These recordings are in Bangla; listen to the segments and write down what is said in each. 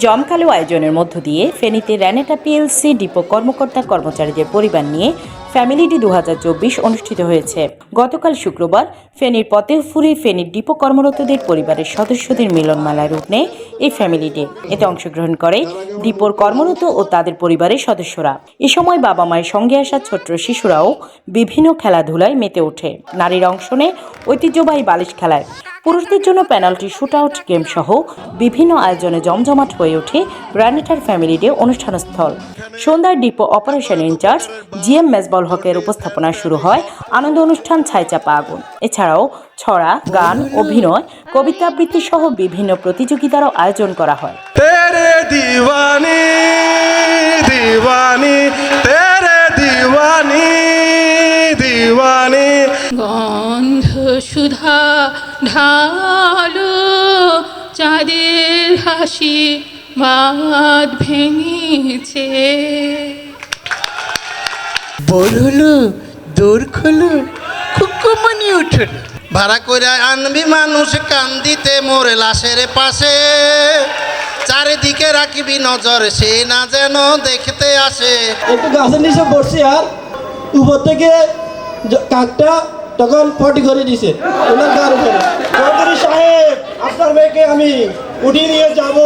জমকালো আয়োজনের মধ্য দিয়ে ফেনীতে র্যানেটা পিএলসি ডিপো কর্মকর্তা কর্মচারীদের পরিবার নিয়ে ফ্যামিলি ডে দু হাজার চব্বিশ অনুষ্ঠিত হয়েছে। গতকাল শুক্রবার ফেনীর পতেফুরি ফেনীর ডিপো কর্মরতদের পরিবারের সদস্যদের মিলনমেলায় রূপ নেয় এই ফ্যামিলি ডে। এতে অংশগ্রহণ করে ডিপোর কর্মরত ও তাদের পরিবারের সদস্যরা। এ সময় বাবা মায়ের সঙ্গে আসা ছোট্ট শিশুরাও বিভিন্ন খেলাধুলায় মেতে ওঠে। নারীর অংশ নেয় ঐতিহ্যবাহী বালিশ খেলায়। পুরুষদের জন্য পেনাল্টি শুট আউট গেম সহ বিভিন্ন আয়োজনে জমজমাট হয়ে ওঠে গ্রানেটার ফ্যামিলি ডে অনুষ্ঠানস্থল। সন্ধ্যায় depot operation in charge G M Ataul হকের উপস্থাপনা শুরু হয় আনন্দ অনুষ্ঠান ছাইচাপা আগুন। এছাড়াও ছড়া গান অভিনয় কবিতা আবৃত্তি সহ বিভিন্ন প্রতিযোগিতারও আয়োজন করা হয়। গন্ধ সুধা চাঁদের হাসি বাদ ভেঙেছে। বড় হলো দৌড় খোলো কুকুমনি উঠল ভাড়া করে আনবি মানুষ কান্দিতে মোরে লাশের পাশে। চারিদিকে রাখিবি নজর সে না যেন দেখতে আসে। একটু গাছের নিচে বসছি আর উপর থেকে কাকটা তখন পটি করে দিছে। ওনার গার উপরে চৌধুরী সাহেব আপনার মেয়েকে আমি উঠিয়ে নিয়ে যাব।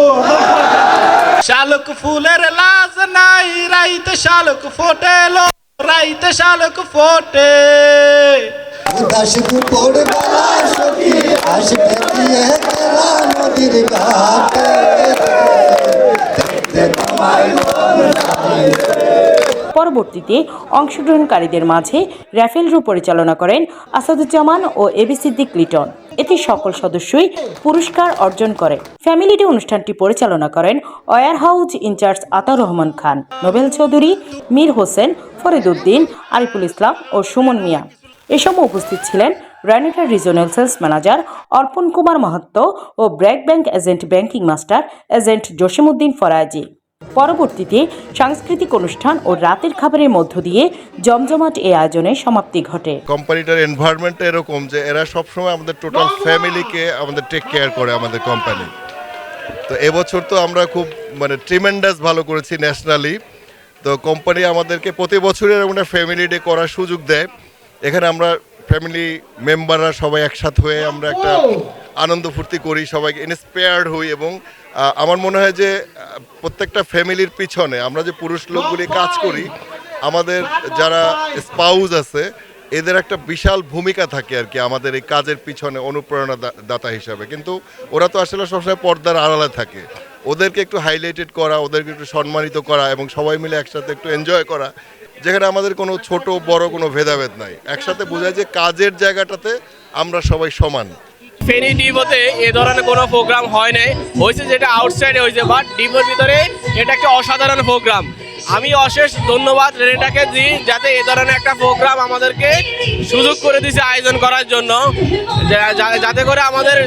শালক ফুলের লাজ নাই রাইতে শালক ফোটে লো রাইতে শালক ফোটে। উদাস দুপুর বেলা সখী আসবে দিয়ে গেলা নদীর ঘাটে। দেখতে তোমায় মন পরবর্তীতে অংশগ্রহণকারীদের মাঝে র্যাফেল ড্র পরিচালনা করেন আসাদুজ্জামান ও এবি সিদ্দিক লিটন। এতে সকল সদস্যই পুরস্কার অর্জন করে। ফ্যামিলি ডে অনুষ্ঠানটি পরিচালনা করেন warehouse in charge Ataur Rahman Khan, Nobel Chowdhury Mir Hossain Fariduddin Ariful Islam ও সুমন মিয়া। এ সময় উপস্থিত ছিলেন রানিটার regional sales manager Arpan Kumar Mahatma ও BRAC bank agent banking master agent Jasimuddin Faraji. পরবর্তীতে সাংস্কৃতিক অনুষ্ঠান ও রাতের খাবারের মধ্য দিয়ে জমজমাট এই আয়োজনের সমাপ্তি ঘটে। কোম্পানিটার এনভায়রনমেন্টটা এরকম যে এরা সবসময় আমাদের টোটাল ফ্যামিলিকে আমাদের টেক কেয়ার করে আমাদের কোম্পানি তো এবছর তো আমরা খুব মানে ট্রিমেন্ডাস ভালো করেছি ন্যাশনালি তো কোম্পানি আমাদেরকে প্রতি বছরের একটা ফ্যামিলি ডে করার সুযোগ দেয়। এখানে আমরা ফ্যামিলি মেম্বাররা সবাই একসাথে হয়ে আমরা একটা আনন্দ ফুর্তি করি সবাইকে ইন্সপায়ার্ড হই এবং আমার মনে হয় যে প্রত্যেকটা ফ্যামিলির পিছনে আমরা যে পুরুষ লোকগুলি কাজ করি আমাদের যারা স্পাউজ আছে এদের একটা বিশাল ভূমিকা থাকে আর কি আমাদের এই কাজের পিছনে অনুপ্রেরণা দাতা হিসাবে। কিন্তু ওরা তো আসলে সবসময় পর্দার আড়ালে থাকে। ওদেরকে একটু হাইলাইটেড করা ওদেরকে একটু সম্মানিত করা এবং সবাই মিলে একসাথে একটু এনজয় করা যেখানে আমাদের কোনো ছোট বড় কোনো ভেদাভেদ নাই। একসাথে বোঝায় যে কাজের জায়গাটাতে আমরা সবাই সমান। ফেনি ডিপোতে এ ধরনের কোনো প্রোগ্রাম হয় নাই। হয়েছে যেটা আউটসাইডে হয়েছে বাট ডিপোর ভিতরে এটা একটা অসাধারণ প্রোগ্রাম আমি অশেষ ধন্যবাদ রেটাকে দিই যাতে এ ধরনের একটা প্রোগ্রাম আমাদেরকে সুযোগ করে দিয়েছে আয়োজন করার জন্য। যাতে করে আমাদের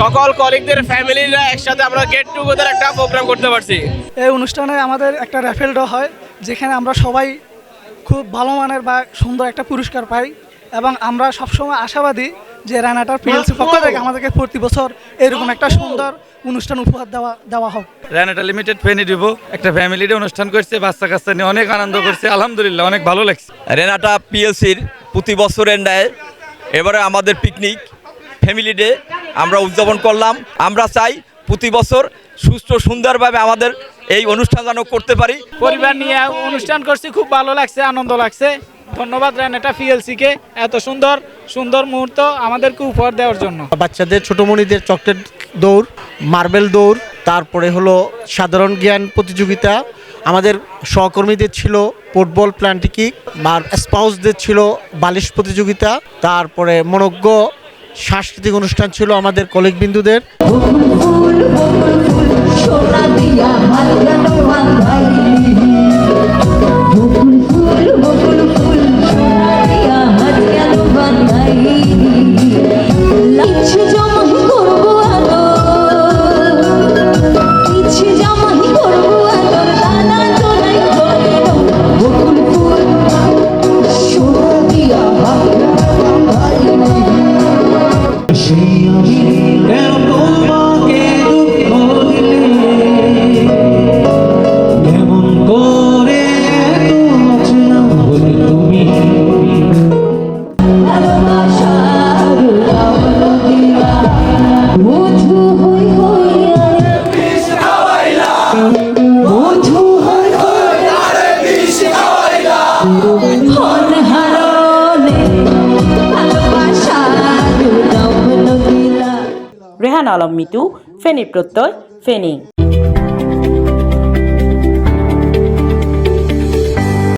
সকল কলিগদের ফ্যামিলিরা একসাথে আমরা গেট টুগেদার একটা প্রোগ্রাম করতে পারছি। এই অনুষ্ঠানে আমাদের একটা র্যাফেল ড্র হয়, যেখানে আমরা সবাই খুব ভালো মানের বা সুন্দর একটা পুরস্কার পাই এবং আমরা সবসময় আশাবাদী যে রানাটার পিএলসি পক্ষ থেকে আমাদেরকে প্রতি বছর এরকম একটা সুন্দর অনুষ্ঠান উপহার দেওয়া দেওয়া হোক। রানাটা লিমিটেড ফেনি দিব। একটা ফ্যামিলি ডে অনুষ্ঠান করছে বাচ্চা কাচ্চা নিয়ে অনেক আনন্দ করছে আলহামদুলিল্লাহ অনেক ভালো লাগছে। রেনাটা পিএলসির প্রতি বছরের ন্যায় এবারে আমাদের পিকনিক ফ্যামিলি ডে আমরা উদযাপন করলাম। আমরা চাই প্রতি বছর সুস্থ সুন্দরভাবে আমাদের এই অনুষ্ঠান যেন করতে পারি। পরিবার নিয়ে অনুষ্ঠান করছি খুব ভালো লাগছে আনন্দ লাগছে। ধন্যবাদ রানাটা পিএলসিকে এত সুন্দর সুন্দর মুহূর্ত আমাদেরকে উপহার দেওয়ার জন্য। বাচ্চাদের ছোটমণিদের চকলেট দৌড় মার্বেল দৌড় তারপরে হলো সাধারণ জ্ঞান প্রতিযোগিতা। আমাদের সহকর্মীদের ছিল ফুটবল প্ল্যান্টিকি আর স্পাউসদের ছিল বালিশ প্রতিযোগিতা। তারপরে মনজ্ঞ সাংস্কৃতিক অনুষ্ঠান ছিল আমাদের কলিগ বিন্দুদের আলম মিতু ফেনী প্রত্যয় ফেনী।